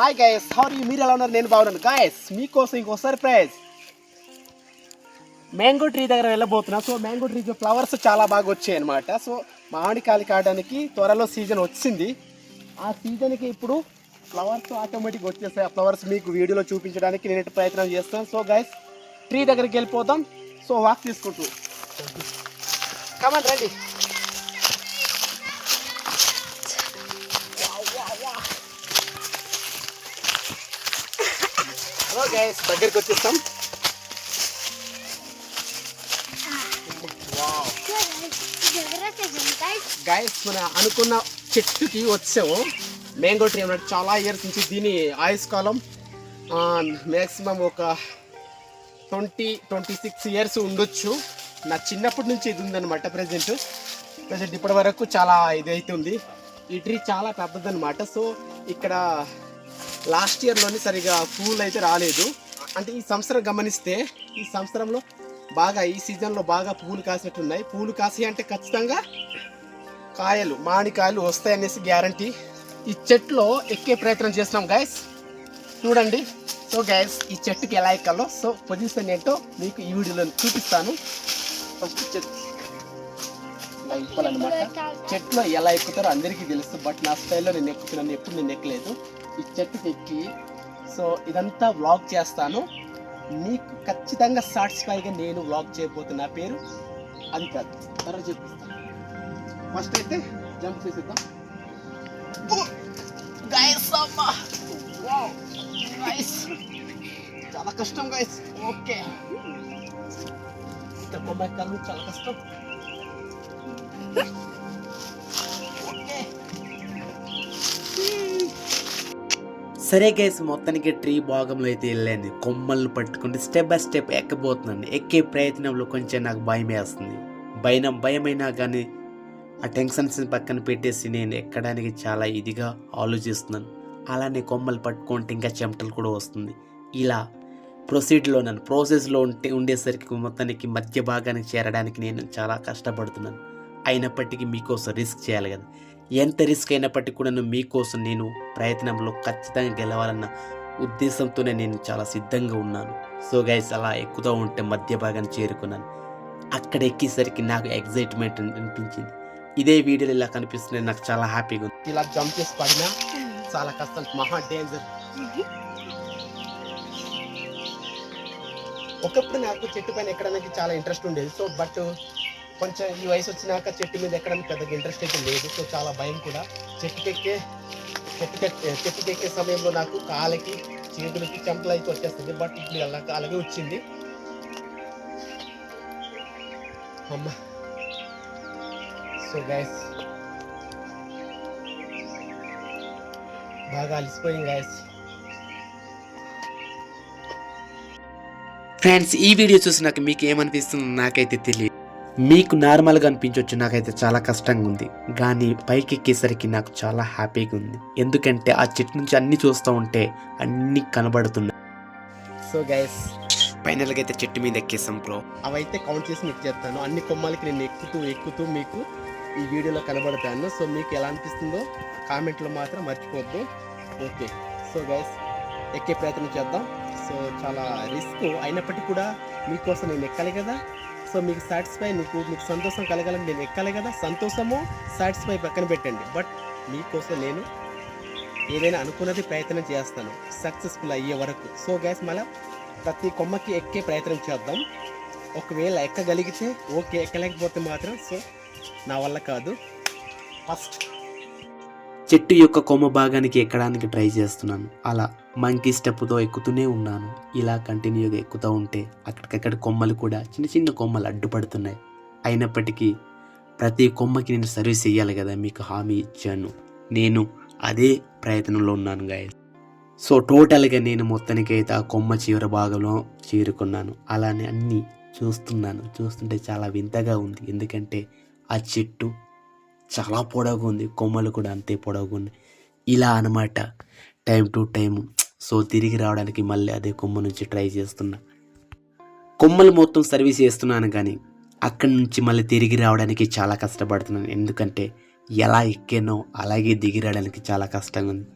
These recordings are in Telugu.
హాయ్ గైస్ సారీ మీరు ఎలా ఉన్నారు నేను బాగున్నాను గాయస్ మీకోసం ఇంకో సర్ప్రైజ్ మ్యాంగో ట్రీ దగ్గర వెళ్ళబోతున్నా. సో మ్యాంగో ట్రీ ఫ్లవర్స్ చాలా బాగా వచ్చాయి అనమాట సో మామిడికాయలు కాయడానికి త్వరలో సీజన్ వచ్చింది. ఆ సీజన్కి ఇప్పుడు ఫ్లవర్స్ ఆటోమేటిక్ వచ్చేస్తాయి. ఆ ఫ్లవర్స్ మీకు వీడియోలో చూపించడానికి నేను ప్రయత్నం చేస్తాను. సో గైస్ ట్రీ దగ్గరికి వెళ్ళిపోతాం సో వాక్ తీసుకుంటూ. కమన్ రండి. గైస్ దగ్గరికి వచ్చేస్తాం. గైస్ మన అనుకున్న చెట్టుకి వచ్చాము. మ్యాంగో ట్రీ అన్నట్టు చాలా ఇయర్స్ నుంచి దీని ఆయుష్ కాలం మ్యాక్సిమం ఒక ట్వంటీ ట్వంటీ సిక్స్ ఇయర్స్ ఉండొచ్చు. నా చిన్నప్పటి నుంచి ఇది ఉందన్నమాట ప్రజెంట్ ప్రజెంట్ ఇప్పటి వరకు చాలా ఇది అయితే ఉంది. ఈ ట్రీ చాలా పెద్దదన్నమాట. సో ఇక్కడ లాస్ట్ ఇయర్లోనే సరిగా పూలు అయితే రాలేదు. అంటే ఈ సంవత్సరం గమనిస్తే ఈ సంవత్సరంలో బాగా ఈ సీజన్లో బాగా పూలు కాసేట్టున్నాయి పూలు కాసి అంటే ఖచ్చితంగా కాయలు మామిడికాయలు వస్తాయనేసి గ్యారంటీ. ఈ చెట్టులో ఎక్కే ప్రయత్నం చేస్తున్నాం గైస్ చూడండి. సో గైస్ ఈ చెట్టుకి ఎలా ఎక్కాలో సో పొజిషన్ ఏంటో మీకు ఈ వీడియోలో చూపిస్తాను. ఫస్ట్ చెట్టు. ఇలా అనమాట చెట్లో ఎలా ఎక్కుతారో అందరికీ తెలుసు బట్ నా స్టైల్లో నేను ఎక్కుతున్నాను ఎప్పుడు నేను ఎక్కలేదు. ఈ చెట్టుకి ఎక్కి సో ఇదంతా వ్లాగ్ చేస్తాను. మీకు ఖచ్చితంగా సాటిస్ఫైగా నేను వ్లాగ్ చేయబోతున్నా నా పేరు అది కాదు తర్వాత చెప్పిస్తాను. ఫస్ట్ అయితే జంప్ చేసేద్దాం. చాలా కష్టం గాయస్ ఓకే చాలా కష్టం. సరే గైస్ మొత్తానికి ట్రీ భాగంలో అయితే వెళ్ళాను. కొమ్మల్ని పట్టుకుంటే స్టెప్ బై స్టెప్ ఎక్కబోతున్నాను. ఎక్కే ప్రయత్నంలో కొంచెం నాకు భయం వేస్తుంది. భయం భయమైనా కానీ ఆ టెన్షన్స్ పక్కన పెట్టేసి నేను ఎక్కడానికి చాలా ఇదిగా ఆలోచిస్తున్నాను. అలానే కొమ్మలు పట్టుకుంటే ఇంకా చెమటలు కూడా వస్తుంది. ఇలా ప్రొసీడ్లో నన్ను ప్రాసెస్లో ఉంటే ఉండేసరికి మొత్తానికి మధ్య భాగానికి చేరడానికి నేను చాలా కష్టపడుతున్నాను. అయినప్పటికీ మీకోసం రిస్క్ చేయాలి కదా. ఎంత రిస్క్ అయినప్పటికీ కూడా మీకోసం నేను ప్రయత్నంలో ఖచ్చితంగా గెలవాలన్న ఉద్దేశంతోనే నేను చాలా సిద్ధంగా ఉన్నాను. సో గైస్ అలా ఎక్కుతూ ఉంటే మధ్య భాగాన్ని చేరుకున్నాను. అక్కడ ఎక్కేసరికి నాకు ఎగ్జైట్మెంట్ అనిపించింది. ఇదే వీడియోలో ఇలా కనిపిస్తుంది నాకు చాలా హ్యాపీగా ఉంది. ఇలా జంప్ చేసి పడినా చాలా కష్టం. మహా డేంజర్ ఒకప్పుడు నాకు చెట్టు పైన ఎక్కడానికి చాలా ఇంట్రెస్ట్ ఉండేది. సో బట్ కొంచెం ఈ వయసు వచ్చినాక చెట్టు మీద ఎక్కడానికి పెద్దగా ఇంట్రెస్ట్ అయితే లేదు. సో చాలా భయం కూడా. చెట్టుకెక్కే చెట్టుకెక్కే చెట్టుకెక్కే సమయంలో నాకు కాళ్ళకి చేతులకి చెంపలు అయితే వచ్చేస్తుంది బట్ ఇప్పుడు అలా అలాగే వచ్చింది. అమ్మ. సో గ్యాస్ బాగా అలసిపోయింది గ్యాస్ ఫ్రెండ్స్ ఈ వీడియో చూసినాక మీకు ఏమనిపిస్తుందో నాకైతే తెలియదు. మీకు నార్మల్గా అనిపించవచ్చు నాకైతే చాలా కష్టంగా ఉంది కానీ పైకి ఎక్కేసరికి నాకు చాలా హ్యాపీగా ఉంది ఎందుకంటే ఆ చెట్టు నుంచి అన్ని చూస్తూ ఉంటే అన్ని కనబడుతున్నాయి. సో గైస్ ఫైనల్గా అయితే చెట్టు మీద ఎక్కేసాం బ్రో. అవైతే కౌంట్ చేసి మీకు చెప్తాను. అన్ని కొమ్మలకి నేను ఎక్కుతూ ఎక్కుతూ మీకు ఈ వీడియోలో కనబడతాను. సో మీకు ఎలా అనిపిస్తుందో కామెంట్లో మాత్రం మర్చిపోద్దు. ఓకే. సో గైస్ ఎక్కే ప్రయత్నం చేద్దాం. సో చాలా రిస్క్ అయినప్పటికీ కూడా మీకోసం నేను ఎక్కాలి కదా. సో మీకు సాటిస్ఫై మీకు మీకు సంతోషం కలగాలని నేను ఎక్కాలి కదా? సంతోషము సాటిస్ఫై పక్కన పెట్టండి. బట్ మీకోసం నేను ఏదైనా అనుకున్నది ప్రయత్నం చేస్తాను. సక్సెస్ఫుల్ అయ్యే వరకు. సో గ్యాస్ మళ్ళీ ప్రతి కొమ్మకి ఎక్కే ప్రయత్నం చేద్దాం. ఒకవేళ ఎక్కగలిగితే ఓకే ఎక్కలేకపోతే మాత్రం సో నా వల్ల కాదు. ఫస్ట్ చెట్టు యొక్క కొమ్మ భాగానికి ఎక్కడానికి ట్రై చేస్తున్నాను. అలా మంకీ స్టెప్తో ఎక్కుతూనే ఉన్నాను. ఇలా కంటిన్యూగా ఎక్కుతూ ఉంటే అక్కడికక్కడ కొమ్మలు కూడా చిన్న చిన్న కొమ్మలు అడ్డుపడుతున్నాయి. అయినప్పటికీ ప్రతి కొమ్మకి నేను సర్వీస్ చేయాలి కదా మీకు హామీ ఇచ్చాను. నేను అదే ప్రయత్నంలో ఉన్నాను గాయ సో టోటల్గా నేను మొత్తానికి అయితే ఆ కొమ్మ చివరి భాగంలో చేరుకున్నాను. అలానే అన్నీ చూస్తున్నాను. చూస్తుంటే చాలా వింతగా ఉంది. ఎందుకంటే ఆ చెట్టు చాలా పొడవుగా ఉంది కొమ్మలు కూడా అంతే పొడవుగా ఉన్నాయి ఇలా అనమాట టైం టు టైం. సో తిరిగి రావడానికి మళ్ళీ అదే కొమ్మ నుంచి ట్రై చేస్తున్నా. కొమ్మలు మొత్తం సర్వీస్ చేస్తున్నాను కానీ అక్కడి నుంచి మళ్ళీ తిరిగి రావడానికి చాలా కష్టపడుతున్నాను. ఎందుకంటే ఎలా ఎక్కానో అలాగే దిగి రావడానికి చాలా కష్టంగా ఉంది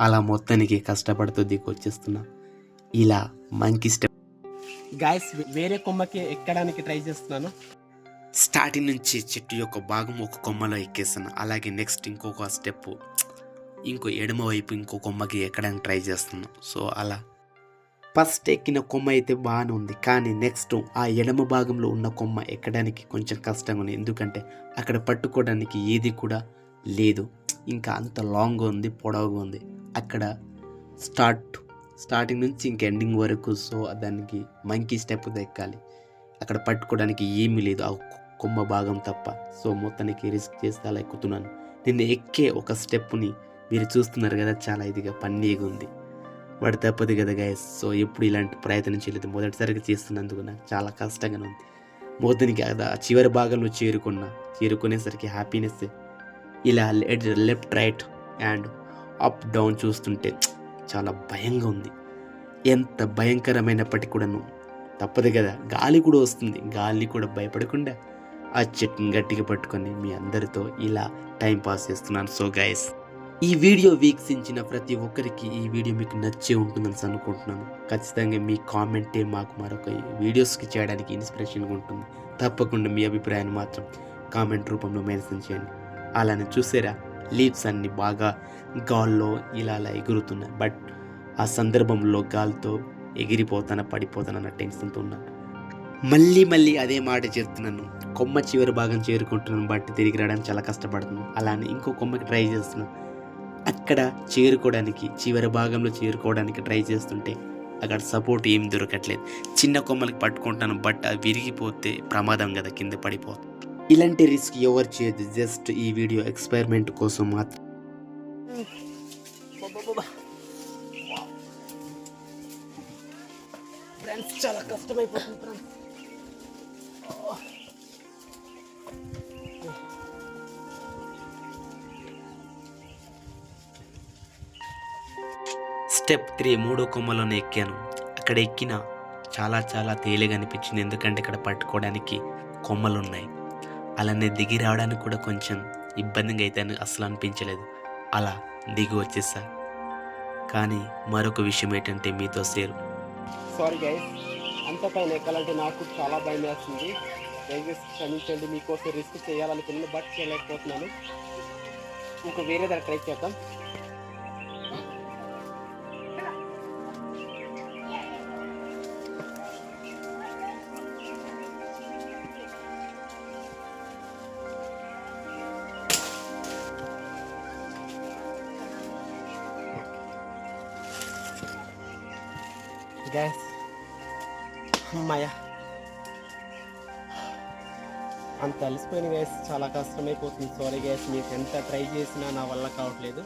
అలా మొత్తానికి కష్టపడుతూ దిగి వచ్చేస్తున్నా. ఇలా మంకి స్టెప్. గాయస్ వేరే కొమ్మకి ఎక్కడానికి ట్రై చేస్తున్నాను. స్టార్టింగ్ నుంచి చెట్టు యొక్క భాగం ఒక కొమ్మలో ఎక్కేసాను. అలాగే నెక్స్ట్ ఇంకొక స్టెప్ ఇంకో ఎడమ వైపు ఇంకో కొమ్మకి ఎక్కడానికి ట్రై చేస్తున్నాను. సో అలా. ఫస్ట్ ఎక్కిన కొమ్మ అయితే బాగానే ఉంది. కానీ నెక్స్ట్ ఆ ఎడమ భాగంలో ఉన్న కొమ్మ ఎక్కడానికి కొంచెం కష్టంగా ఉంది. ఎందుకంటే అక్కడ పట్టుకోవడానికి ఏది కూడా లేదు. ఇంకా అంత లాంగ్ ఉంది పొడవుగా ఉంది. అక్కడ స్టార్ట్ స్టార్టింగ్ నుంచి ఇంక ఎండింగ్ వరకు సో దానికి మంకీ స్టెప్ ఎక్కాలి. అక్కడ పట్టుకోవడానికి ఏమీ లేదు. ఆ కొమ్మ భాగం తప్ప. సో మొత్తానికి రిస్క్ చేస్తే అలా ఎక్కుతున్నాను. నేను ఎక్కే ఒక స్టెప్ని మీరు చూస్తున్నారు కదా చాలా ఇదిగా పన్నీగా ఉంది. వాడు తప్పదు కదా గాయస్ సో ఎప్పుడు ఇలాంటి ప్రయత్నం చేయలేదు. మొదటిసారిగా చేస్తున్నందుకు నాకు చాలా కష్టంగానే ఉంది. మోదనికి అది ఆ చివరి భాగంలో చేరుకున్నా చేరుకునేసరికి హ్యాపీనెస్ ఇలా left right and up down చూస్తుంటే చాలా భయంగా ఉంది. ఎంత భయంకరమైనప్పటికీ కూడాను తప్పదు కదా. గాలి కూడా వస్తుంది. గాలిని కూడా భయపడకుండా ఆ చెట్టుని గట్టిగా పట్టుకొని మీ అందరితో ఇలా టైం పాస్ చేస్తున్నాను. సో గైస్ ఈ వీడియో వీక్షించిన ప్రతి ఒక్కరికి ఈ వీడియో మీకు నచ్చే ఉంటుందని అనుకుంటున్నాను. ఖచ్చితంగా మీ కామెంటే మాకు మరొక వీడియోస్కి చేయడానికి ఇన్స్పిరేషన్గా ఉంటుంది. తప్పకుండా మీ అభిప్రాయాన్ని మాత్రం కామెంట్ రూపంలో మెన్షన్ చేయండి. అలానే చూసారా లీవ్స్ అన్ని బాగా గాల్లో ఇలా అలా ఎగురుతున్నాయి. బట్ ఆ సందర్భంలో గాలితో ఎగిరిపోతాన పడిపోతానన్న టెన్షన్తో ఉన్నాను మళ్ళీ మళ్ళీ అదే మాట చెప్తున్నాను కొమ్మ చివరి భాగం చేరుకుంటున్నాను. బట్ తిరిగి రావడానికి చాలా కష్టపడుతున్నాను. అలానే ఇంకో కొమ్మకి ట్రై చేస్తున్నాను అక్కడ చేరుకోవడానికి చివరి భాగంలో చేరుకోవడానికి ట్రై చేస్తుంటే అక్కడ సపోర్ట్ ఏం దొరకట్లేదు. చిన్న కొమ్మలకి పట్టుకుంటాను. బట్ అది విరిగిపోతే ప్రమాదం కదా కింద పడిపోతుంది ఇలాంటి రిస్క్ ఎవరు చేయదు జస్ట్ ఈ వీడియో ఎక్స్పెరిమెంట్ కోసం మాత్రం. ఫ్రెండ్స్ చాలా కష్టమైపోతుంది. ఫ్రెండ్స్ స్టెప్ త్రీ మూడో కొమ్మలోనే ఎక్కాను. అక్కడ ఎక్కిన చాలా చాలా తేలిగా అనిపించింది. ఎందుకంటే ఇక్కడ పట్టుకోవడానికి కొమ్మలు ఉన్నాయి అలానే దిగి రావడానికి కూడా కొంచెం ఇబ్బందిగా అయితే అసలు అనిపించలేదు. అలా దిగి వచ్చేసా. కానీ మరొక విషయం ఏంటంటే మీతో సేరు సారీ గైస్ అంత పైన ఎక్కాలంటే నాకు చాలా భయం వేస్తుంది. దయచేసి క్షమించండి మీకోసం రిస్క్ చేయాలనుకున్నాను బట్ చేయలేకపోతున్నాను. ఇంకా వేరే దగ్గర ట్రై చేద్దాం. గ్యాస్ అమ్మాయ అంత అలసిపోయిన గ్యాస్ చాలా కష్టమైపోతుంది. సారీ గ్యాస్ మీకు ఎంత ట్రై చేసినా నా వల్ల కావట్లేదు.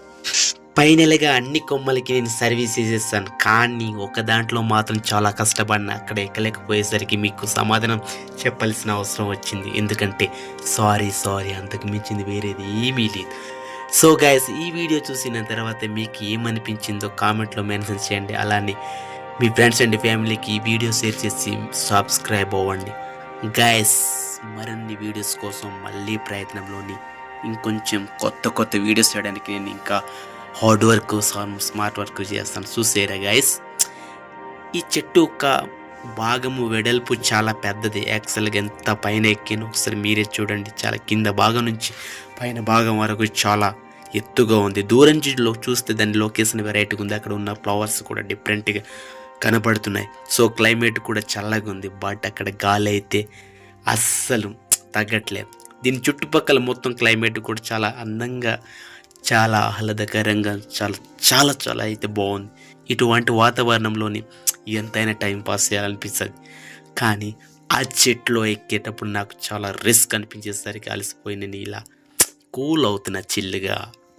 ఫైనల్గా అన్ని కొమ్మలకి నేను సర్వీస్ చేసేస్తాను. కానీ ఒక దాంట్లో మాత్రం చాలా కష్టపడిన అక్కడ ఎక్కలేకపోయేసరికి మీకు సమాధానం చెప్పాల్సిన అవసరం వచ్చింది. ఎందుకంటే సారీ సారీ అంతకు మించింది వేరేది ఏమీ లేదు. సో గైస్ ఈ వీడియో చూసిన తర్వాత మీకు ఏమనిపించిందో కామెంట్లో మెన్షన్ చేయండి. అలానే మీ ఫ్రెండ్స్ అండ్ ఫ్యామిలీకి వీడియో షేర్ చేసి సబ్స్క్రైబ్ అవ్వండి. గాయస్ మరిన్ని వీడియోస్ కోసం మళ్ళీ ప్రయత్నంలోని ఇంకొంచెం కొత్త కొత్త వీడియోస్ చేయడానికి నేను ఇంకా హార్డ్ వర్క్ స్మార్ట్ వర్క్ చేస్తాను. చూసేరా గాయస్ ఈ చెట్టు యొక్క భాగము వెడల్పు చాలా పెద్దది. యాక్చువల్గా ఎంత పైన ఎక్కాను ఒకసారి మీరే చూడండి. చాలా కింద భాగం నుంచి పైన భాగం వరకు చాలా ఎత్తుగా ఉంది. దూరం చూస్తే దాని లొకేషన్ వెరైటీగా ఉంది. అక్కడ ఉన్న ఫ్లవర్స్ కూడా డిఫరెంట్గా కనపడుతున్నాయి. సో క్లైమేట్ కూడా చల్లగా ఉంది. బట్ అక్కడ గాలి అయితే అస్సలు తగ్గట్లేదు. దీని చుట్టుపక్కల మొత్తం క్లైమేట్ కూడా చాలా అందంగా చాలా ఆహ్లాదకరంగా చాలా చాలా చాలా అయితే బాగుంది. ఇటువంటి వాతావరణంలోని ఎంతైనా టైం పాస్ చేయాలనిపిస్తుంది. కానీ ఆ చెట్లో ఎక్కేటప్పుడు నాకు చాలా రిస్క్ అనిపించేసరికి అలసిపోయి నేను ఇలా కూల్ అవుతున్నా చిల్లుగా.